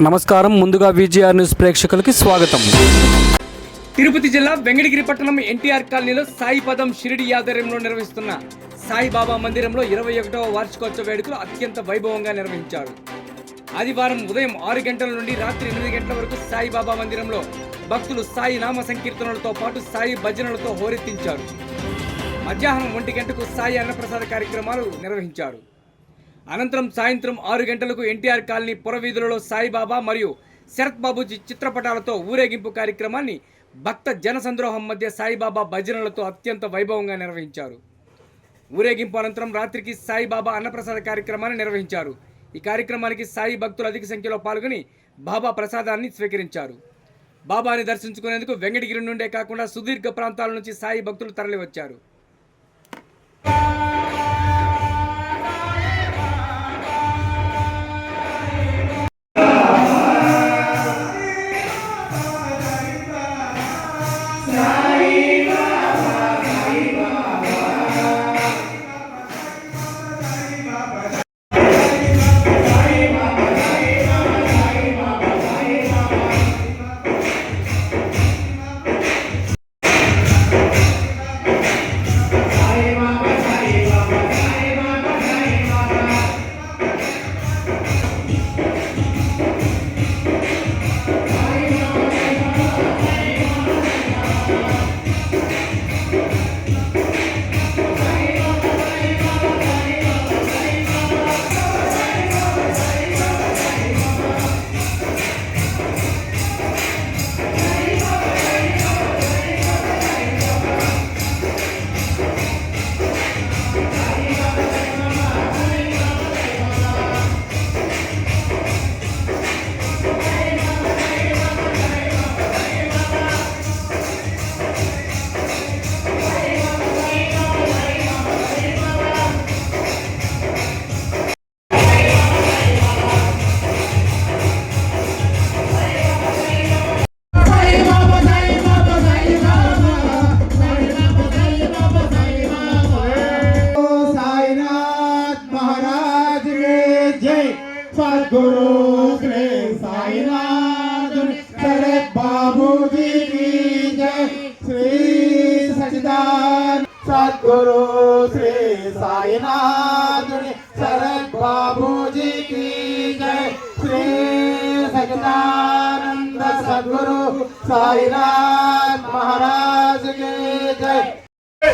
నమస్కారం. ముందుగా VGR news ప్రేక్షకులకి స్వాగతం. తిరుపతి జిల్లా వెంకటగిరి పట్టణం ఎన్టీఆర్ కాలనీలో సాయిపదం షిరిడి ఆధ్వర్యంలో నిర్వహిస్తున్న సాయిబాబా మందిరంలో ఇరవై ఒకటవ వార్షికోత్సవ వేడుకలు అత్యంత వైభవంగా నిర్వహించారు. ఆదివారం ఉదయం ఆరు గంటల నుండి రాత్రి ఎనిమిది గంటల వరకు సాయిబాబా మందిరంలో భక్తులు సాయి నామ సంకీర్తనలతో పాటు సాయి భజనలతో హోరెత్తించారు. మధ్యాహ్నం ఒంటి గంటకు సాయి అన్నప్రసాద కార్యక్రమాలు నిర్వహించారు. అనంతరం సాయంత్రం ఆరు గంటలకు ఎన్టీఆర్ కాలనీ పురవీధులలో సాయిబాబా మరియు శరత్ బాబుజీ చిత్రపటాలతో ఊరేగింపు కార్యక్రమాన్ని భక్త జనసంద్రోహం మధ్య సాయిబాబా భజనలతో అత్యంత వైభవంగా నిర్వహించారు. ఊరేగింపు అనంతరం రాత్రికి సాయిబాబా అన్నప్రసాద కార్యక్రమాన్ని నిర్వహించారు. ఈ కార్యక్రమానికి సాయి భక్తులు అధిక సంఖ్యలో పాల్గొని బాబా ప్రసాదాన్ని స్వీకరించారు. బాబాని దర్శించుకునేందుకు వెంకటగిరి నుండే కాకుండా సుదీర్ఘ ప్రాంతాల నుంచి సాయి భక్తులు తరలివచ్చారు.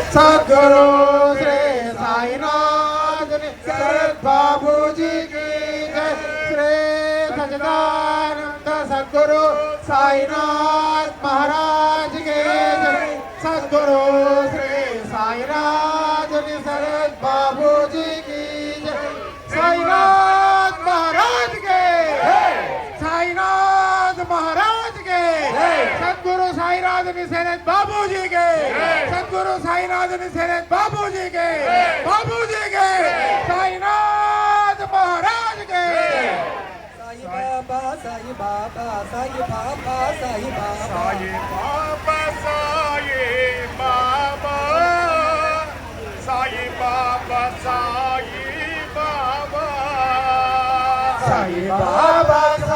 सदगुरु श्री साईनाथ शरद बाबू जी की जय श्री सचिदानंद सदगुरु साईनाथ महाराज के जय सदगुरु श्री सदगुरु साईनाथ निशरद बाबू जी के सदगुरु साईनाथ निशरद बाबू जी के बाबू जी के साईनाथ महाराज के Sai Baba Sai Baba Sai Baba Sai Baba Sai Baba Sai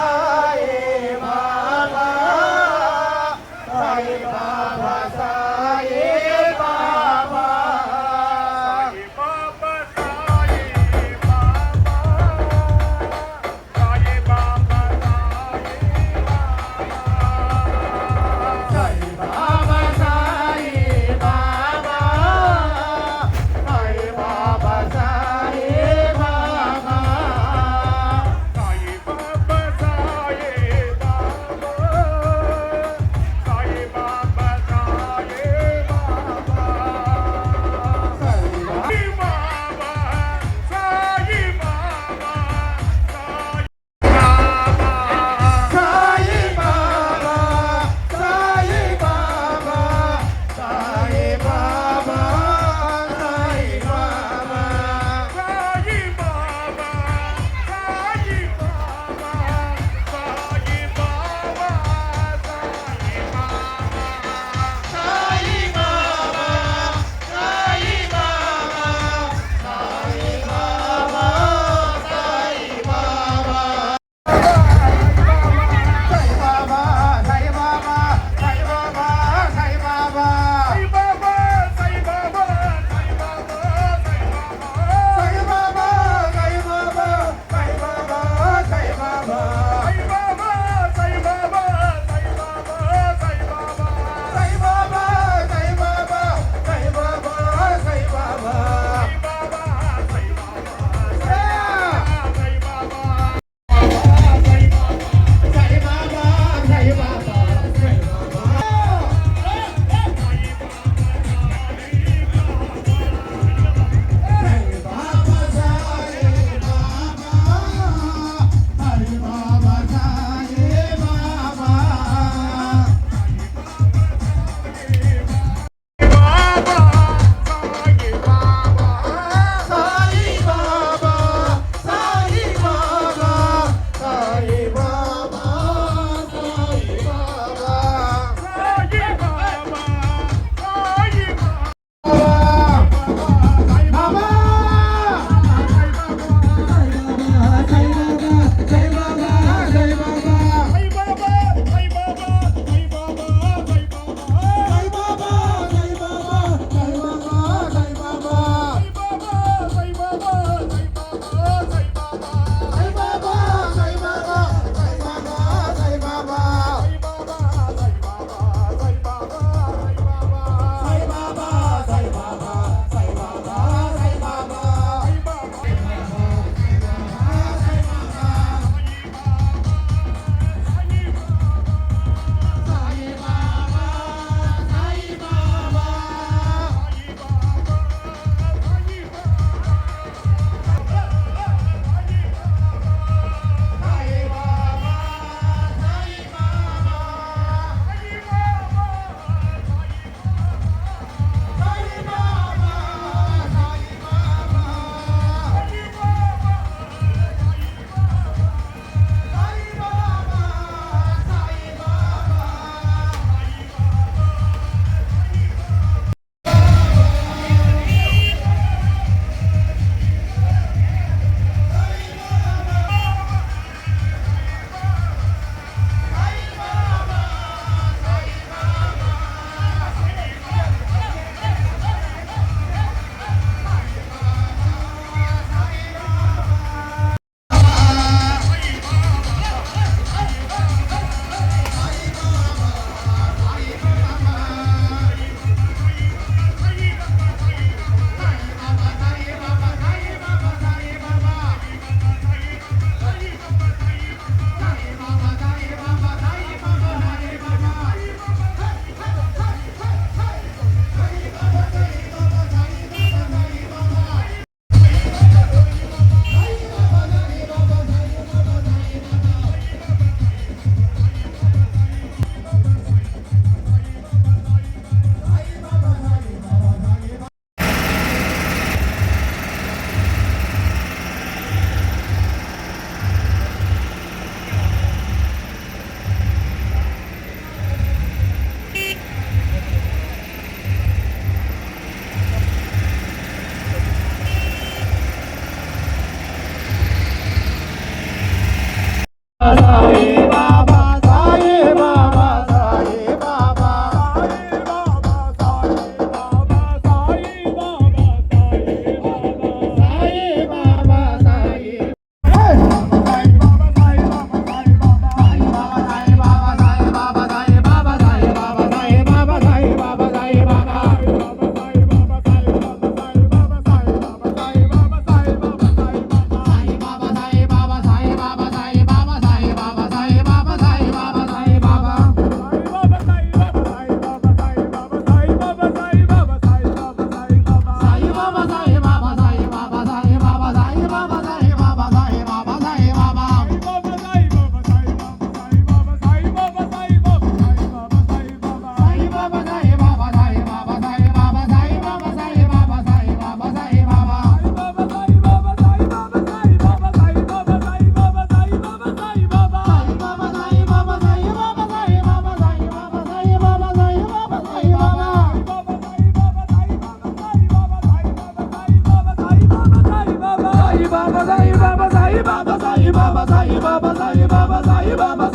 Allah. Baba Sai Baba Sai Baba Sai Baba Sai Baba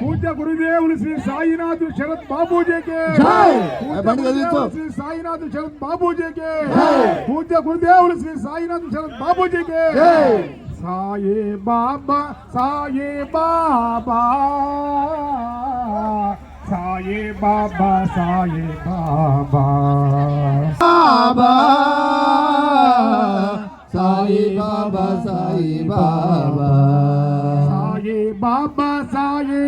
పూజ గురుదేవులు శ్రీ సాయినాథు శరత్ బాబూజీకి. శ్రీ సాయినాథు శరత్ బాబూజీకి. పూజ గురుదేవులు శ్రీ సాయినాథు శరత్ బాబూజీకి. సాయి బాబా సాయి బాబా. సాయి బాబా సాయి బాబా. బాబా సాయి బాబా సాయి బాబా. సాయి బాబా.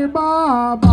Bob.